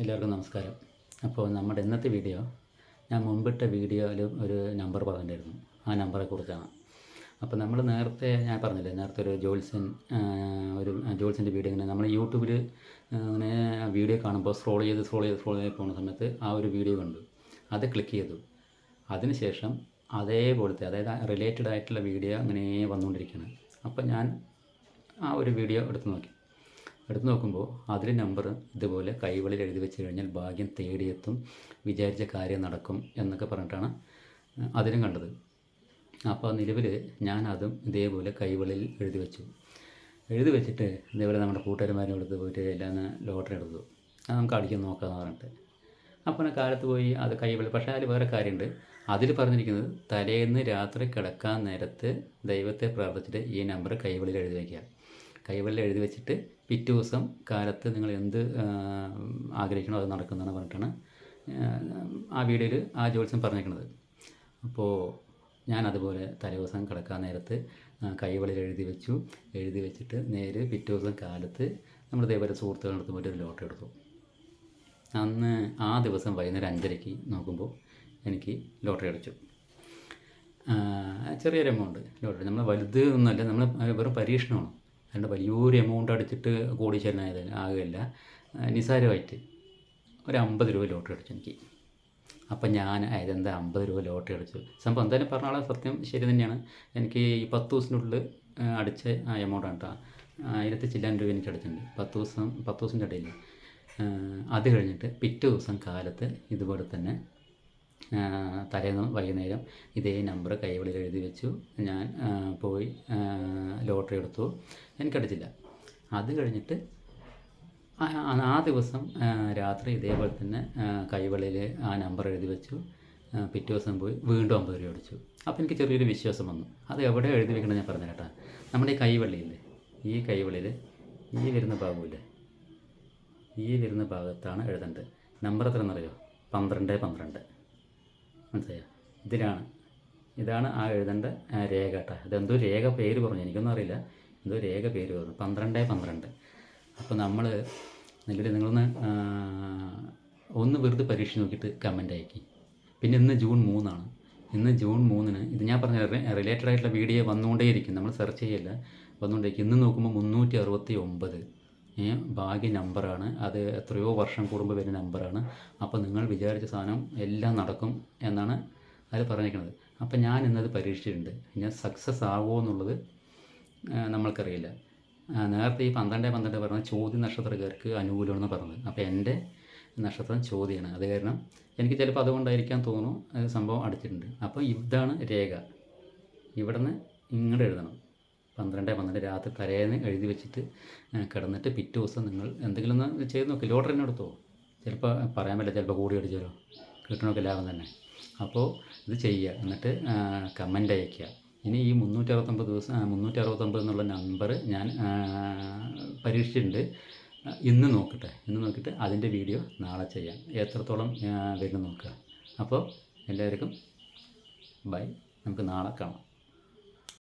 എല്ലാവർക്കും നമസ്കാരം. അപ്പോൾ നമ്മുടെ ഇന്നത്തെ വീഡിയോ ഞാൻ മുമ്പിട്ട വീഡിയോയിൽ ഒരു നമ്പർ പറഞ്ഞിരുന്നു. ആ നമ്പറെ കുറിച്ചാണ്. അപ്പോൾ നമ്മൾ നേരത്തെ ഞാൻ പറഞ്ഞില്ലേ നേരത്തെ ഒരു ജോൾസൻ ഒരു ജോൽസിന്റെ വീഡിയോ ഇങ്ങനെ നമ്മൾ യൂട്യൂബിൽ അങ്ങനെ വീഡിയോ കാണുമ്പോൾ സ്ക്രോൾ ചെയ്ത് സ്ക്രോൾ ചെയ്ത് സ്ക്രോൾ ചെയ്ത് പോകുന്ന സമയത്ത് ആ ഒരു വീഡിയോ കണ്ടു. അത് ക്ലിക്ക് ചെയ്തു. അതിനുശേഷം അതേപോലത്തെ അതായത് റിലേറ്റഡ് ആയിട്ടുള്ള വീഡിയോ അങ്ങനെ വന്നുകൊണ്ടിരിക്കുകയാണ്. അപ്പോൾ ഞാൻ ആ ഒരു വീഡിയോ എടുത്ത് നോക്കി. എടുത്ത് നോക്കുമ്പോൾ അതിൽ നമ്പർ ഇതുപോലെ കൈവളിൽ എഴുതി വെച്ച് കഴിഞ്ഞാൽ ഭാഗ്യം തേടിയെത്തും വിചാരിച്ച കാര്യം നടക്കും എന്നൊക്കെ പറഞ്ഞിട്ടാണ് അതിലും കണ്ടത്. അപ്പോൾ നിലവിൽ ഞാൻ അതും ഇതേപോലെ കൈവളിൽ എഴുതി വെച്ചു. എഴുതി വെച്ചിട്ട് ഇതേപോലെ നമ്മുടെ കൂട്ടുകാരന്മാരും എടുത്ത് പോയിട്ട് എല്ലാം ലോട്ടറി എടുത്തു. അത് നമുക്ക് അടിക്കാൻ നോക്കാമെന്ന് പറഞ്ഞിട്ട്. അപ്പോൾ കാലത്ത് പോയി അത് കൈവളി പക്ഷേ അതിൽ വേറെ കാര്യമുണ്ട്. അതിൽ പറഞ്ഞിരിക്കുന്നത് തലേന്ന് രാത്രി കിടക്കാൻ നേരത്ത് ദൈവത്തെ പ്രാർത്ഥിച്ചിട്ട് ഈ നമ്പർ കൈവളിയിൽ എഴുതി വയ്ക്കുക കൈവളിൽ എഴുതി വെച്ചിട്ട് പിറ്റേ ദിവസം കാലത്ത് നിങ്ങൾ എന്ത് ആഗ്രഹിക്കണോ അത് നടക്കുന്നതെന്ന് പറഞ്ഞിട്ടാണ് ആ, വീഡിയോയിൽ ആ ജോത്സ്യം പറഞ്ഞിരിക്കുന്നത്. അപ്പോൾ ഞാൻ അതുപോലെ തലേദിവസം കിടക്കാൻ നേരത്ത് ആ, കൈവളിൽ എഴുതി വെച്ചു. എഴുതി വെച്ചിട്ട് നേരെ പിറ്റേ ദിവസം കാലത്ത് നമ്മൾ ഇതേപോലെ സുഹൃത്തുക്കളടുത്ത് പോയിട്ട് ഒരു ലോട്ടറി എടുത്തു. അന്ന് ആ ദിവസം വൈകുന്നേരം അഞ്ചരയ്ക്ക് നോക്കുമ്പോൾ എനിക്ക് ലോട്ടറി അടിച്ചു. ചെറിയൊരു എമൗണ്ട് ലോട്ടറി. നമ്മൾ വലുത് ഒന്നുമല്ല നമ്മൾ വെറും പരീക്ഷണമാണ്. അല്ലാണ്ട് വലിയൊരു എമൗണ്ട് അടിച്ചിട്ട് കോടീശ്വരനായത് ആകുകയില്ല നിസ്സാരമായിട്ട് ഒരു അമ്പത് രൂപ ലോട്ടറി അടിച്ചു എനിക്ക്. അപ്പം ഞാൻ അതെന്താ അമ്പത് രൂപ ലോട്ടറി അടിച്ചു. സംഭവം എന്തായാലും പറഞ്ഞ സത്യം ശരി തന്നെയാണ്. എനിക്ക് ഈ പത്ത് ദിവസത്തിനുള്ളിൽ അടിച്ച ആ എമൗണ്ടാണ് കേട്ടോ ആയിരത്തി ചില്ലാൻ രൂപ എനിക്ക് അടിച്ചിട്ടുണ്ട്. പത്ത് ദിവസം പത്ത് ദിവസത്തിന്റെ ഇടയിൽ അത് കഴിഞ്ഞിട്ട് പിറ്റേ ദിവസം കാലത്ത് ഇതുപോലെ തന്നെ തലേന്ന് വൈകുന്നേരം ഇതേ നമ്പർ കൈവളിൽ എഴുതി വെച്ചു. ഞാൻ പോയി ലോട്ടറി എടുത്തു. എനിക്കടിച്ചില്ല അത് കഴിഞ്ഞിട്ട് ആ ദിവസം രാത്രി ഇതേപോലെ തന്നെ കൈവളിയിൽ ആ നമ്പർ എഴുതി വെച്ചു. പിറ്റേ ദിവസം പോയി വീണ്ടും അമ്പത് രൂപ അടിച്ചു അപ്പോൾ എനിക്ക് ചെറിയൊരു വിശ്വാസം വന്നു. അത് എവിടെ എഴുതി വെക്കണമെന്ന് ഞാൻ പറഞ്ഞു കേട്ടാ. നമ്മുടെ ഈ കൈവള്ളിയില്ലേ ഈ കൈവളിയിൽ ഈ വരുന്ന ഭാഗമില്ലേ? ഈ വരുന്ന ഭാഗത്താണ് എഴുതേണ്ടത്. നമ്പർ എത്ര എന്നറിയോ പന്ത്രണ്ട് പന്ത്രണ്ട്. മനസ്സിലായോ? ഇതിലാണ്. ഇതാണ് ആ എഴുതേണ്ട രേഖ കേട്ടോ. ഇതെന്തോ രേഖ പേര് പറഞ്ഞു. എനിക്കൊന്നും അറിയില്ല. എന്തോ രേഖ പേര് പറഞ്ഞു. പന്ത്രണ്ട് പന്ത്രണ്ട്. അപ്പോൾ നമ്മൾ നിലവിൽ നിങ്ങളൊന്ന് ഒന്ന് വെറുതെ പരീക്ഷ നോക്കിയിട്ട് കമന്റ് അയക്കി. പിന്നെ ഇന്ന് ജൂൺ മൂന്നാണ്. ഇന്ന് ജൂൺ മൂന്നിന് ഇത് ഞാൻ പറഞ്ഞ റിലേറ്റഡ് ആയിട്ടുള്ള വീഡിയോ വന്നുകൊണ്ടേയിരിക്കും. നമ്മൾ സെർച്ച് ചെയ്യില്ല. വന്നുകൊണ്ടേയിരിക്കും. ഇന്ന് നോക്കുമ്പോൾ മുന്നൂറ്റി അറുപത്തി ഒമ്പത്. ഭാഗ്യ നമ്പറാണ്. അത് എത്രയോ വർഷം കൂടുമ്പോൾ വരുന്ന നമ്പറാണ്. അപ്പോൾ നിങ്ങൾ വിചാരിച്ച സാധനം എല്ലാം നടക്കും എന്നാണ് അതിൽ പറഞ്ഞിരിക്കുന്നത്. അപ്പോൾ ഞാൻ ഇന്നത് പരീക്ഷിച്ചിട്ടുണ്ട്. ഞാൻ സക്സസ് ആകുമോ എന്നുള്ളത് നമ്മൾക്കറിയില്ല. നേരത്തെ ഈ പന്ത്രണ്ട് പന്ത്രണ്ട് പറഞ്ഞ ചോദ്യ നക്ഷത്രക്കാർക്ക് അനുകൂലമാണെന്ന് പറഞ്ഞത്. അപ്പോൾ എന്റെ നക്ഷത്രം ചോദ്യമാണ് അത് കാരണം എനിക്ക് ചിലപ്പോൾ അതുകൊണ്ടായിരിക്കാൻ തോന്നുന്നു സംഭവം അടിച്ചിട്ടുണ്ട്. അപ്പോൾ ഇതാണ് രേഖ. ഇവിടുന്ന് ഇങ്ങോട്ട് എഴുതണം. പന്ത്രണ്ട് പന്ത്രണ്ട് രാത്രി തലേന്ന് എഴുതി വെച്ചിട്ട് കിടന്നിട്ട് പിറ്റേ ദിവസം നിങ്ങൾ എന്തെങ്കിലും ഒന്ന് ചെയ്ത് നോക്കി. ലോട്ടറി തന്നെ എടുത്തോ? ചിലപ്പോൾ പറയാൻ പറ്റില്ല ചിലപ്പോൾ കൂടി അടിച്ചാലോ. കിട്ടണമൊക്കെ ലാഭം തന്നെ. അപ്പോൾ ഇത് ചെയ്യുക. എന്നിട്ട് കമന്റ് അയക്കുക ഇനി ഈ മുന്നൂറ്റി അറുപത്തൊമ്പത് ദിവസം മുന്നൂറ്റി അറുപത്തൊമ്പത് എന്നുള്ള നമ്പർ ഞാൻ പരീക്ഷിച്ചിട്ടുണ്ട്. ഇന്ന് നോക്കട്ടെ. ഇന്ന് നോക്കിയിട്ട് അതിന്റെ വീഡിയോ നാളെ ചെയ്യാം. എത്രത്തോളം വരുന്നു നോക്കുക. അപ്പോൾ എല്ലാവർക്കും ബൈ നമുക്ക് നാളെ കാണാം.